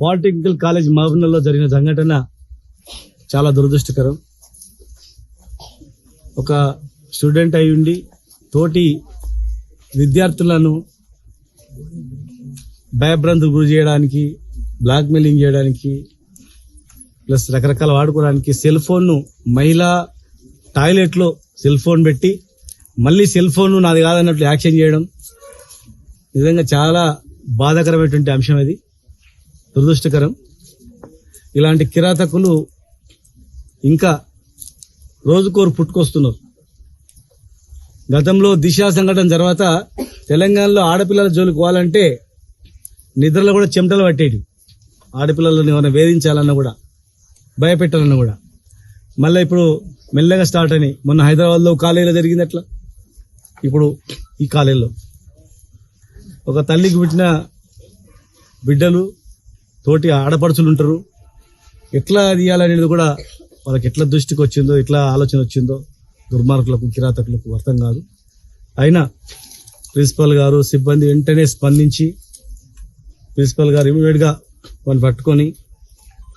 Polytechnical college మహబూబ్నగర్లో జరిగిన సంఘటన చాలా దురదృష్టకరం. ఒక స్టూడెంట్ అయి ఉండి తోటి విద్యార్థులను భయభ్రాంతులు గురి చేయడానికి బ్లాక్మెయిలింగ్ చేయడానికి ప్లస్ రకరకాల వాడుకోవడానికి సెల్ ఫోన్ను మహిళా టాయిలెట్లో సెల్ ఫోన్ పెట్టి మళ్ళీ సెల్ ఫోన్ నాది కాదన్నట్లు యాక్షన్ చేయడం నిజంగా చాలా బాధాకరమైనటువంటి అంశం అది. దురదృష్టకరం. ఇలాంటి కిరాతకులు ఇంకా రోజుకోరు పుట్టుకొస్తున్నారు. గతంలో దిశ సంఘటన తర్వాత తెలంగాణలో ఆడపిల్లల జోలికి పోవాలంటే నిద్రలో కూడా చెమటలు పట్టేటి ఆడపిల్లలను ఏమైనా వేధించాలన్నా కూడా భయపెట్టాలన్నా కూడా. మళ్ళీ ఇప్పుడు మెల్లగా స్టార్ట్ అని మొన్న హైదరాబాద్లో కాలేజీలో జరిగింది అట్లా. ఇప్పుడు ఈ కాలేజీలో. ఒక తల్లికి పుట్టిన బిడ్డలు తోటి ఆడపడుచులు ఉంటారు. ఎట్లా తీయాలనేది కూడా వాళ్ళకి ఎట్లా దృష్టికి వచ్చిందో ఎట్లా ఆలోచన వచ్చిందో దుర్మార్గులకు కిరాతకులకు అర్థం కాదు. అయినా ప్రిన్సిపల్ గారు సిబ్బంది వెంటనే స్పందించి ప్రిన్సిపల్ గారు ఇమీడియట్గా వాళ్ళని పట్టుకొని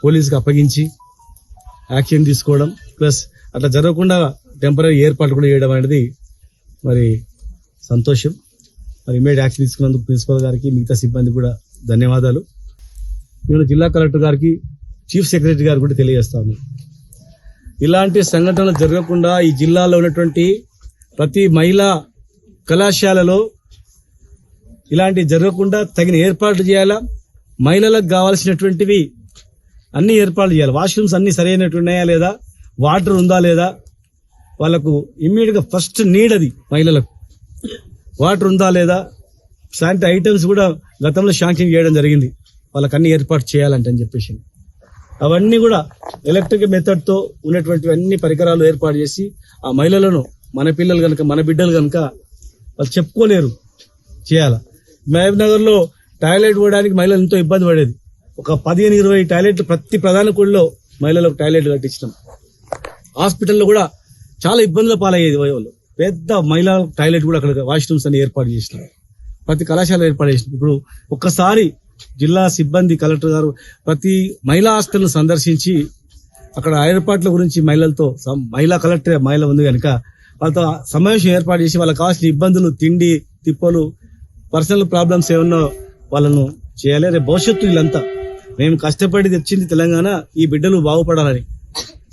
పోలీసుకి అప్పగించి యాక్షన్ తీసుకోవడం ప్లస్ అట్లా జరగకుండా టెంపరీ ఏర్పాటు కూడా చేయడం అనేది మరి సంతోషం. మరి ఇమీడియట్ యాక్షన్ తీసుకున్నందుకు ప్రిన్సిపల్ గారికి మిగతా సిబ్బంది కూడా ధన్యవాదాలు. నేను జిల్లా కలెక్టర్ గారికి చీఫ్ సెక్రటరీ గారికి కూడా తెలియజేస్తాను. ఇలాంటి సంఘటనలు జరగకుండా ఈ జిల్లాలో ఉన్నటువంటి ప్రతి మహిళా కళాశాలలో ఇలాంటి జరగకుండా తగిన ఏర్పాట్లు చేయాలా? మహిళలకు కావాల్సినటువంటివి అన్ని ఏర్పాట్లు చేయాలి? వాష్రూమ్స్ అన్ని సరైనటువంటి ఉన్నాయా లేదా? వాటర్ ఉందా లేదా? వాళ్ళకు ఇమ్మీడియట్గా ఫస్ట్ నీడ్ అది మహిళలకు. వాటర్ ఉందా లేదా? శానిటరీ ఐటమ్స్ కూడా గతంలో శాంక్షన్ చేయడం జరిగింది. వాళ్ళకి అన్ని ఏర్పాటు చేయాలంటే అని చెప్పేసి. అవన్నీ కూడా ఎలక్ట్రిక్ మెథడ్తో ఉన్నటువంటి అన్ని పరికరాలు ఏర్పాటు చేసి ఆ మహిళలను మన పిల్లలు కనుక మన బిడ్డలు కనుక వాళ్ళు చెప్పుకోలేరు చేయాల. మహబూబ్ నగర్లో టాయిలెట్ పోవడానికి మహిళలు ఎంతో ఇబ్బంది పడేది. ఒక పదిహేను ఇరవై టాయిలెట్లు ప్రతి ప్రధాన కూడిలో మహిళలకు టాయిలెట్ కట్టించడం హాస్పిటల్లో కూడా చాలా ఇబ్బందుల పాలయ్యేది వాళ్ళు పెద్ద మహిళా టాయిలెట్ కూడా అక్కడ వాష్రూమ్స్ అని ఏర్పాటు చేసినారు ప్రతి కళాశాల ఏర్పాటు చేసినారు ఇప్పుడు ఒక్కసారి జిల్లా సిబ్బంది కలెక్టర్ గారు ప్రతి మహిళా హాస్టల్ను సందర్శించి అక్కడ ఏర్పాట్ల గురించి మహిళలతో మహిళా కలెక్టర్ మహిళ ఉంది కనుక వాళ్ళతో సమావేశం ఏర్పాటు చేసి వాళ్ళకి కావాల్సిన ఇబ్బందులు తిండి తిప్పలు పర్సనల్ ప్రాబ్లమ్స్ ఏమన్నా వాళ్ళను చేయాలి. రేపు భవిష్యత్తు వీళ్ళంతా మేము కష్టపడి తెచ్చింది తెలంగాణ ఈ బిడ్డలు బాగుపడాలని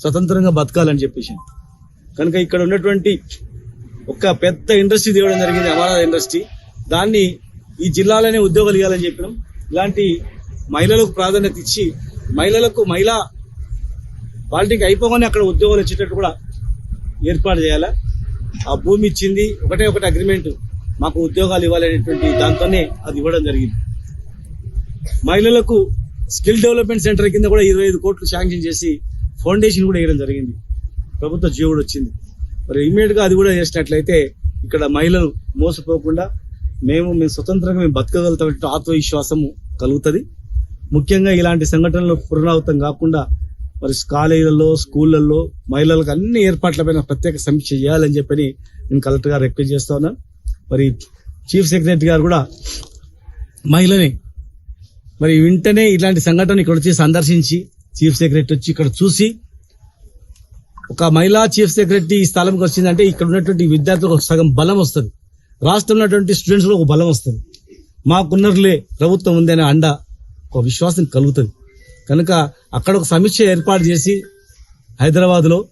స్వతంత్రంగా బతకాలని చెప్పేసి. కనుక ఇక్కడ ఉన్నటువంటి ఒక పెద్ద ఇండస్ట్రీ తేవడం జరిగింది అమరావతి ఇండస్ట్రీ. దాన్ని ఈ జిల్లాలోనే ఉద్యోగాలు ఇవ్వాలని చెప్పినాం. ఇలాంటి మహిళలకు ప్రాధాన్యత ఇచ్చి మహిళలకు మహిళా పాలిటిక్ అయిపోగానే అక్కడ ఉద్యోగాలు వచ్చేటట్టు కూడా ఏర్పాటు చేయాలా? ఆ భూమి ఇచ్చింది ఒకటే ఒకటి అగ్రిమెంట్ మాకు ఉద్యోగాలు ఇవ్వాలనేటువంటి దాంతోనే అది ఇవ్వడం జరిగింది. మహిళలకు స్కిల్ డెవలప్మెంట్ సెంటర్ కింద కూడా ఇరవై ఐదు కోట్లు శాంక్షన్ చేసి ఫౌండేషన్ కూడా వేయడం జరిగింది. ప్రభుత్వ జీవుడు వచ్చింది. మరి ఇమీడియట్గా అది కూడా చేసినట్లయితే ఇక్కడ మహిళలు మోసపోకుండా మేము మేము స్వతంత్రంగా మేము బతకగలుగుతాం ఆత్మవిశ్వాసము కలుగుతుంది. ముఖ్యంగా ఇలాంటి సంఘటనలు పునరావృతం కాకుండా మరి కాలేజీలలో స్కూళ్ళల్లో మహిళలకు అన్ని ఏర్పాట్లపైన ప్రత్యేక సమీక్ష చేయాలని చెప్పని నేను కలెక్టర్ గారు రిక్వెస్ట్ చేస్తా ఉన్నాను మరి చీఫ్ సెక్రటరీ గారు కూడా మహిళని మరి వెంటనే ఇలాంటి సంఘటన ఇక్కడ వచ్చి సందర్శించి చీఫ్ సెక్రటరీ వచ్చి ఇక్కడ చూసి ఒక మహిళా చీఫ్ సెక్రటరీ ఈ స్థలంకి వచ్చిందంటే ఇక్కడ ఉన్నటువంటి విద్యార్థులకు సగం బలం వస్తుంది. రాష్ట్రంలో ఉన్నటువంటి స్టూడెంట్స్ ఒక బలం వస్తుంది. మాకున్నర్లే ప్రభుత్వం ఉంది అనే అండ ఒక విశ్వాసం కలుగుతుంది. కనుక అక్కడ ఒక సమీక్ష ఏర్పాటు చేసి హైదరాబాద్లో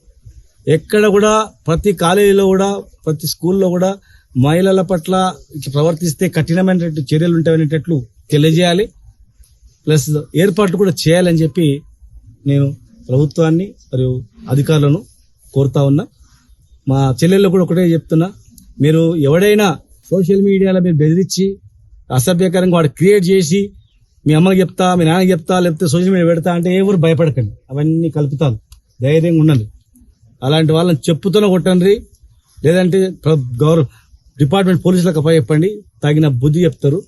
ఎక్కడ కూడా ప్రతి కాలేజీలో కూడా ప్రతి స్కూల్లో కూడా మహిళల పట్ల ప్రవర్తిస్తే కఠినమైనటువంటి చర్యలు ఉంటాయనేటట్లు తెలియజేయాలి. ప్లస్ ఏర్పాట్లు కూడా చేయాలని చెప్పి నేను ప్రభుత్వాన్ని మరియు అధికారులను కోరుతా ఉన్నా. మా చెల్లెళ్ళు కూడా ఒకటే చెప్తున్నా. మీరు ఎవడైనా సోషల్ మీడియాలో మీరు బెదిరించి అసభ్యకరంగా వాడు క్రియేట్ చేసి మీ అమ్మకి చెప్తా మీ నాన్నకి చెప్తా లేకపోతే సోషల్ మీడియా పెడతా అంటే ఎవరు భయపడకండి. అవన్నీ కలుపుతాను ధైర్యంగా ఉండండి. అలాంటి వాళ్ళని చెప్పుతూనే కొట్టండి. లేదంటే గౌరవ డిపార్ట్మెంట్ పోలీసులకు అప్ప చెప్పండి. తగిన బుద్ధి చెప్తారు.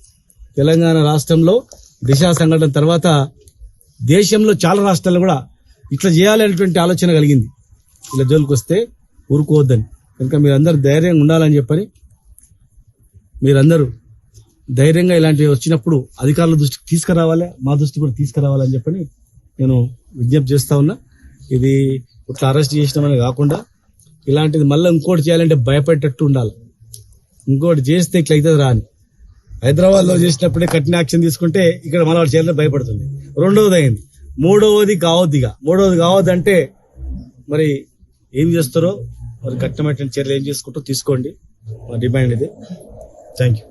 తెలంగాణ రాష్ట్రంలో దిశా సంఘటన తర్వాత దేశంలో చాలా రాష్ట్రాల్లో కూడా ఇట్లా చేయాలనేటువంటి ఆలోచన కలిగింది. ఇలా జోలికి వస్తే ఊరుకోవద్దని. కనుక మీరందరూ ధైర్యంగా ఉండాలని చెప్పని మీరందరూ ధైర్యంగా ఇలాంటివి వచ్చినప్పుడు అధికారుల దృష్టికి తీసుకురావాలి మా దృష్టి కూడా తీసుకురావాలని చెప్పని నేను విజ్ఞప్తి చేస్తా ఉన్నా. ఇది ఇట్లా అరెస్ట్ చేసినామని కాకుండా ఇలాంటిది మళ్ళీ ఇంకోటి చేయాలంటే భయపడేటట్టు ఉండాలి. ఇంకోటి చేస్తే ఇట్లా అవుతుంది రాని హైదరాబాద్లో చేసినప్పుడే కఠిన యాక్షన్ తీసుకుంటే ఇక్కడ మన వాడు చేయాలని భయపడుతుంది. రెండవది అయింది. మూడవది కావద్దు ఇక. మూడవది కావద్దు అంటే మరి ఏం చేస్తారో మరి కఠినమైన చర్యలు ఏం చేసుకుంటూ తీసుకోండి. మా డిమాండ్ ఇది. Thank you